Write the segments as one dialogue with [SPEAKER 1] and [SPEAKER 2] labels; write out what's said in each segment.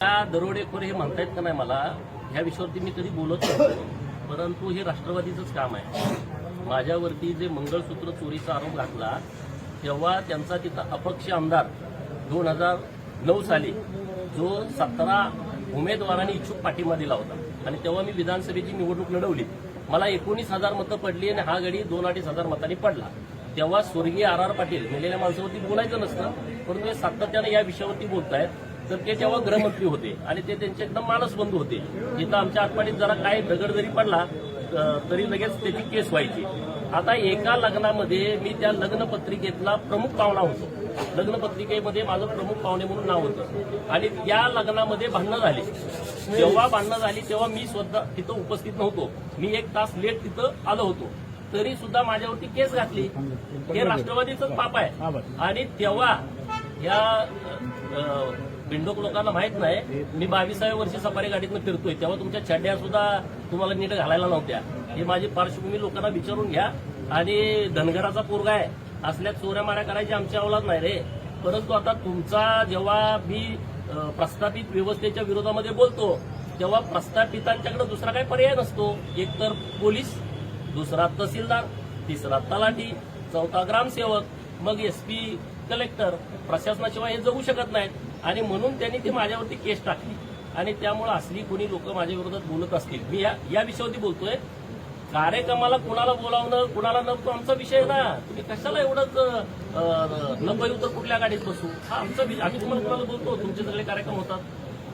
[SPEAKER 1] त्या दरोडेखोर हे म्हणतायत का नाही मला ह्या विषयावरती मी कधी बोलत नव्हतो. परंतु हे राष्ट्रवादीचंच काम आहे. माझ्यावरती जे मंगळसूत्र चोरीचा आरोप घातला तेव्हा त्यांचा तिथं अपक्ष आमदार दोन हजार नऊ साली जो सतरा उमेदवारांनी इच्छुक पाठिंबा दिला होता. आणि तेव्हा मी विधानसभेची निवडणूक लढवली. मला एकोणीस हजार मतं पडली आणि हा गडी दोन अडीच हजार मतांनी पडला. तेव्हा स्वर्गीय आर आर पाटील मेलेल्या माणसावरती बोलायचं नसतं परंतु हे सातत्याने या विषयावरती बोलतायत. तर ते तेव्हा गृहमंत्री होते आणि ते त्यांचे एकदम मानसबंधू होते. इथं आमच्या आठवडीत जरा काय दगड जरी पडला तरी लगेच त्याची केस व्हायची. आता एका लग्नामध्ये मी त्या लग्न पत्रिकेतला प्रमुख पाहुणा होतो. लग्न पत्रिकेमध्ये माझं प्रमुख पाहुणे म्हणून नाव होतं. आणि त्या लग्नामध्ये भांडणं झाली. जेव्हा भांडणं झाली तेव्हा मी स्वतः तिथं उपस्थित नव्हतो. मी एक तास लेट तिथं आलो होतो. तरी सुद्धा माझ्यावरती केस घातली. हे राष्ट्रवादीचंच पाप आहे. आणि तेव्हा या भिंडोक लोकांना माहीत नाही. मी बावीसाव्या वर्षी सफारी गाडीतनं फिरतोय. तेव्हा तुमच्या छड्या सुद्धा तुम्हाला नीट घालायला नव्हत्या. ही माझी पार्श्वभूमी लोकांना विचारून घ्या. आणि धनगराचा पोरगा आहे. असल्या चोऱ्या माऱ्या करायची आमची अवलाद नाही रे. परंतु आता तुमचा जेव्हा मी प्रस्थापित व्यवस्थेच्या विरोधामध्ये बोलतो तेव्हा प्रस्थापितांच्याकडे दुसरा काही पर्याय नसतो. एक तर पोलीस दुसरा तहसीलदार तिसरा तलाठी चौथा ग्रामसेवक मग एसपी कलेक्टर प्रशासनाशिवाय हे जगू शकत नाहीत. आणि म्हणून त्यांनी ती माझ्यावरती केस टाकली. आणि त्यामुळे असली कोणी लोक माझ्या विरोधात बोलत असतील. मी या या विषयावरती बोलतोय. कार्यक्रमाला कुणाला बोलावणं कुणाला नको आमचा विषय आहे ना. तुम्ही कशाला एवढंच नंबर तर कुठल्या गाडीत बसू? हा आमचा विषय आम्ही तुम्हाला कुणाला बोलतो? तुमचे सगळे कार्यक्रम होतात.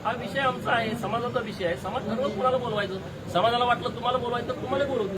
[SPEAKER 1] हा विषय आमचा आहे. समाजाचा विषय आहे. समाज ठरवत कुणाला बोलवायचं? समाजाला वाटलं तुम्हाला बोलवायचं तर तुम्हाला बोलवतो.